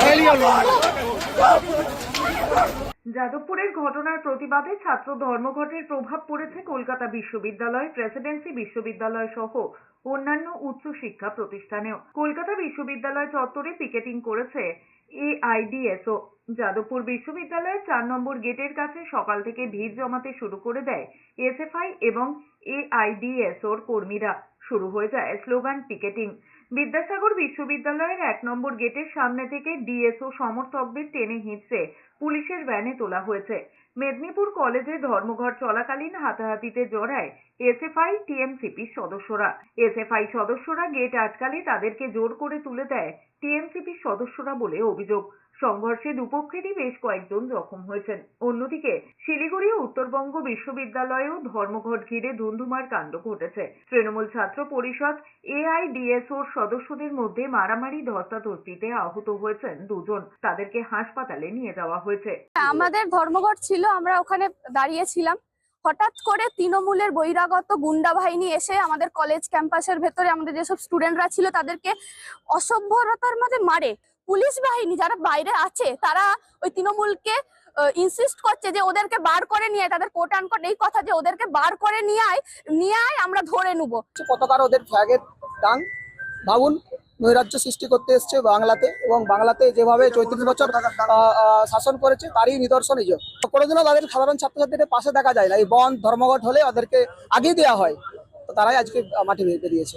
Hell, you're যাদবপুরের ঘটনার প্রতিবাদে ছাত্র ধর্মঘটের প্রভাব পড়েছে কলকাতা বিশ্ববিদ্যালয় প্রেসিডেন্সি বিশ্ববিদ্যালয় সহ অন্যান্য উচ্চশিক্ষা প্রতিষ্ঠানেও। কলকাতা বিশ্ববিদ্যালয় চত্বরে পিকেটিং করেছে এআইডিএসও যাদবপুর বিশ্ববিদ্যালয়ের চার নম্বর গেটের কাছে সকাল থেকে ভিড় জমাতে শুরু করে দেয় এসএফআই এবং এআইডিএসওর কর্মীরা। শুরু হয়ে যায় স্লোগান পিকেটিং বিদ্যাসাগর বিশ্ববিদ্যালয়ের এক নম্বর গেটের সামনে থেকে ডিএসও সমর্থকদের টেনে হিঁচড়ে পুলিশের ভ্যানে তোলা হয়েছে। মেদিনীপুর কলেজে ধর্মঘট চলাকালীন হাতাহাতিতে জড়ায় এসএফআই, টিএমসিপির সদস্যরা। এসএফআই সদস্যরা গেট আটকালে তাদেরকে জোর করে তুলে দেয় টিএমসিপির সদস্যরা বলে অভিযোগ। সংঘর্ষে দুপক্ষেরই বেশ কয়েকজন জখম হয়েছেন। অন্যদিকে শিলিগুড়ি উত্তরবঙ্গ বিশ্ববিদ্যালয়েও ধর্মঘট ঘিরে ধুন্ধুমার কাণ্ড ঘটেছে। তৃণমূল ছাত্র পরিষদ, এআইডিএসওর সদস্যদের মধ্যে মারামারি, ধস্তাধস্তিতে আহত হয়েছেন দুজন। তাদেরকে হাসপাতালে নিয়ে যাওয়া হয়েছে। আমাদের ধর্মঘট ছিল, আমরা ওখানে দাঁড়িয়েছিলাম হঠাৎ করে তৃণমূলের বহিরাগত গুন্ডা বাহিনী এসে আমাদের কলেজ ক্যাম্পাসের ভেতরে আমাদের যেসব স্টুডেন্টরা ছিল, তাদেরকে অসভ্যতার মধ্যে মারে। পুলিশ বাহিনী যারা বাইরে আছে, তারা ওই তৃণমূলকে ইনসিস্ট করছে যে ওদেরকে বার করে নিয়ে তাদের কোট আনকোট এই কথা যে ওদেরকে বার করে নিয়ে নিয়ে আমরা ধরে নেব। পতাকার ওদের ফ্ল্যাগের টাং ভাবুন নৈরাজ্য সৃষ্টি করতে এসছে বাংলাতে এবং বাংলাতে যেভাবে চৌত্রিশ বছর শাসন করেছে, তারই নিদর্শন এই কোনোদিনও তাদের সাধারণ ছাত্রছাত্রীদের পাশে দেখা যায় না। এই বন, ধর্মঘট হলে ওদেরকে আগেই দেওয়া হয়। তো তারাই আজকে মাঠে বেরিয়েছে।